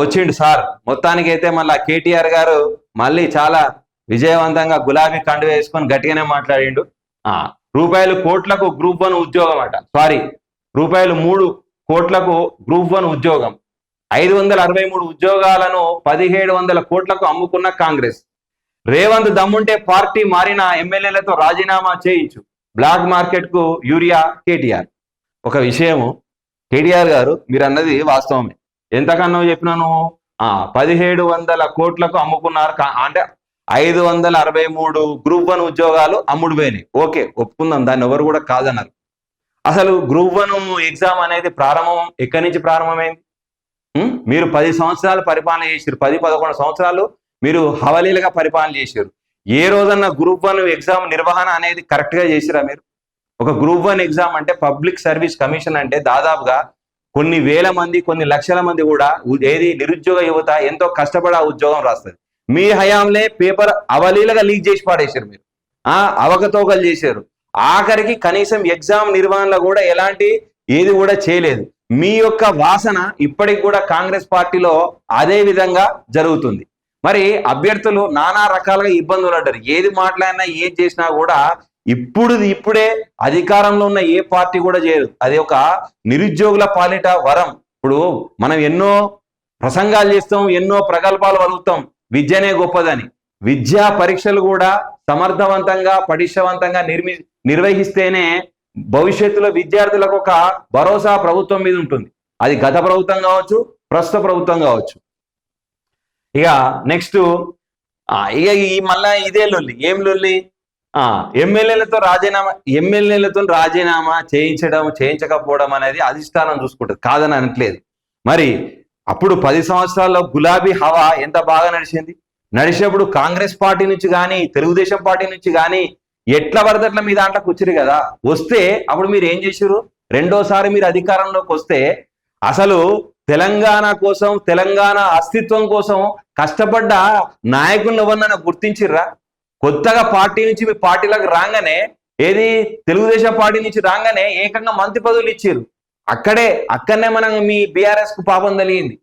వచ్చిండు సార్. మొత్తానికి అయితే మళ్ళా కేటీఆర్ గారు మళ్ళీ చాలా విజయవంతంగా గులాబీ కండు వేసుకొని గట్టిగానే మాట్లాడిండు. ఆ రూపాయలు కోట్లకు గ్రూప్ వన్ ఉద్యోగం అట. సారీ రూపాయలు మూడు కోట్లకు గ్రూప్ వన్ ఉద్యోగం. ఐదు వందల అరవై మూడు ఉద్యోగాలను పదిహేడు వందల కోట్లకు అమ్ముకున్న కాంగ్రెస్. రేవంత్ దమ్ముంటే పార్టీ మారిన ఎమ్మెల్యేలతో రాజీనామా చేయించు. బ్లాక్ మార్కెట్కు యూరియా కేటీఆర్. ఒక విషయము కేటీఆర్ గారు మీరు అన్నది వాస్తవమే ఎంతకన్నా చెప్పినాను ఆ పదిహేడు వందల కోట్లకు అమ్ముకున్నారు అంటే ఐదు వందల అరవై మూడు గ్రూప్ వన్ ఉద్యోగాలు అమ్ముడు పోయినాయి. ఓకే ఒప్పుకుందాం. దాన్ని ఎవరు కూడా కాదన్నారు. అసలు గ్రూప్ వన్ ఎగ్జామ్ అనేది ప్రారంభం ఎక్కడి నుంచి ప్రారంభమైంది? మీరు పది సంవత్సరాలు పరిపాలన చేసారు పది పదకొండు సంవత్సరాలు మీరు హవలీలుగా పరిపాలన చేశారు ఏ రోజన్నా గ్రూప్ వన్ ఎగ్జామ్ నిర్వహణ అనేది కరెక్ట్గా చేసిరా మీరు? ఒక గ్రూప్ వన్ ఎగ్జామ్ అంటే పబ్లిక్ సర్వీస్ కమిషన్ అంటే దాదాపుగా కొన్ని వేల మంది కొన్ని లక్షల మంది కూడా ఏది నిరుద్యోగ యువత ఎంతో కష్టపడి ఆ ఉద్యోగం రాస్తుంది. మీ హయాంలే పేపర్ అవలీలగా లీక్ చేసి పాడేశారు మీరు. ఆ అవకతవకలు చేశారు. ఆఖరికి కనీసం ఎగ్జామ్ నిర్వహణలో కూడా ఎలాంటి ఏది కూడా చేయలేదు. మీ యొక్క వాసన ఇప్పటికి కూడా కాంగ్రెస్ పార్టీలో అదే విధంగా జరుగుతుంది. మరి అభ్యర్థులు నానా రకాలుగా ఇబ్బందులు అంటారు ఏది మాట్లాడినా ఏం చేసినా కూడా ఇప్పుడు ఇప్పుడే అధికారంలో ఉన్న ఏ పార్టీ కూడా చేయదు. అది ఒక నిరుద్యోగుల పాలిట వరం. ఇప్పుడు మనం ఎన్నో ప్రసంగాలు చేస్తాం ఎన్నో ప్రగల్భాలు వలుగుతాం విద్యనే గొప్పదని. విద్యా పరీక్షలు కూడా సమర్థవంతంగా పటిష్టవంతంగా నిర్మి నిర్వహిస్తేనే భవిష్యత్తులో విద్యార్థులకు ఒక భరోసా ప్రభుత్వం మీద ఉంటుంది. అది గత ప్రభుత్వం కావచ్చు ప్రస్తుత ప్రభుత్వం కావచ్చు. ఇక నెక్స్ట్ ఇక ఈ మళ్ళా ఇదే లొల్లి. ఏం లొల్లి? ఎమ్మెల్యేలతో రాజీనామా ఎమ్మెల్యేలతో రాజీనామా చేయించడం చేయించకపోవడం అనేది అధిష్టానం చూసుకుంటుంది. కాదని అనట్లేదు. మరి అప్పుడు పది సంవత్సరాల్లో గులాబీ హవా ఎంత బాగా నడిచింది? నడిచినప్పుడు కాంగ్రెస్ పార్టీ నుంచి కానీ తెలుగుదేశం పార్టీ నుంచి కానీ ఎట్ల పడితే మీ దాంట్లో కూర్చురు కదా? వస్తే అప్పుడు మీరు ఏం చేశారు రెండోసారి మీరు అధికారంలోకి వస్తే అసలు తెలంగాణ కోసం తెలంగాణ అస్తిత్వం కోసం కష్టపడ్డ నాయకులను ఎవరినైనా గుర్తించిర్రా? కొత్తగా పార్టీ నుంచి మీ పార్టీలకు రాగానే ఏది? తెలుగుదేశం పార్టీ నుంచి రాగానే ఏకంగా మంత్రి పదవులు ఇచ్చారు. అక్కడే అక్కడనే మనం మీ బీఆర్ఎస్కు పాపం తెలియంది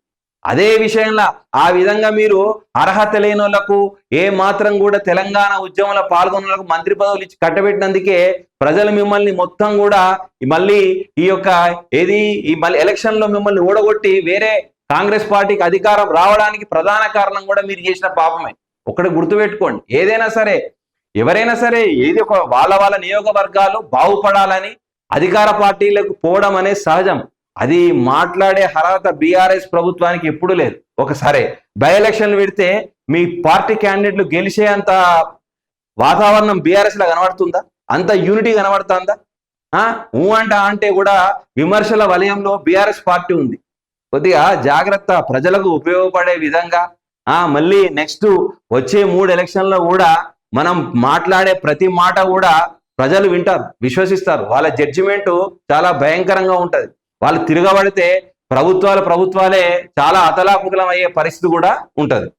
అదే విషయంలో ఆ విధంగా మీరు అర్హత లేని వాళ్ళకు ఏ మాత్రం కూడా తెలంగాణ ఉద్యమంలో పాల్గొన్న వాళ్ళకు మంత్రి పదవులు ఇచ్చి కట్టబెట్టినందుకే ప్రజలు మిమ్మల్ని మొత్తం కూడా మళ్ళీ ఈ యొక్క ఏది? ఈ మళ్ళీ ఎలక్షన్లో మిమ్మల్ని ఓడగొట్టి వేరే కాంగ్రెస్ పార్టీకి అధికారం రావడానికి ప్రధాన కారణం కూడా మీరు చేసిన పాపమే. ఒకటి గుర్తుపెట్టుకోండి. ఏదైనా సరే ఎవరైనా సరే ఏది ఒక వాళ్ళ వాళ్ళ నియోగవర్గాలు బాగుపడాలని అధికార పార్టీలకు పోవడం అనేది సహజం. అది మాట్లాడే అర్హత బీఆర్ఎస్ ప్రభుత్వానికి ఎప్పుడు లేదు. ఒకసారి బై ఎలక్షన్లు పెడితే మీ పార్టీ క్యాండిడేట్లు గెలిచేంత వాతావరణం బీఆర్ఎస్లో కనబడుతుందా? అంత యూనిటీ కనబడుతుందా? ఆ? ఊ అంట అంటే కూడా విమర్శల వలయంలో బీఆర్ఎస్ పార్టీ ఉంది. కొద్దిగా జాగ్రత్త ప్రజలకు ఉపయోగపడే విధంగా ఆ మళ్ళీ నెక్స్ట్ వచ్చే మూడు ఎలక్షన్లో కూడా మనం మాట్లాడే ప్రతి మాట కూడా ప్రజలు వింటారు విశ్వసిస్తారు. వాళ్ళ జడ్జిమెంట్ చాలా భయంకరంగా ఉంటుంది. వాళ్ళు తిరగబడితే ప్రభుత్వాలు ప్రభుత్వాలే చాలా అతలాకుతలం అయ్యే పరిస్థితి కూడా ఉంటుంది.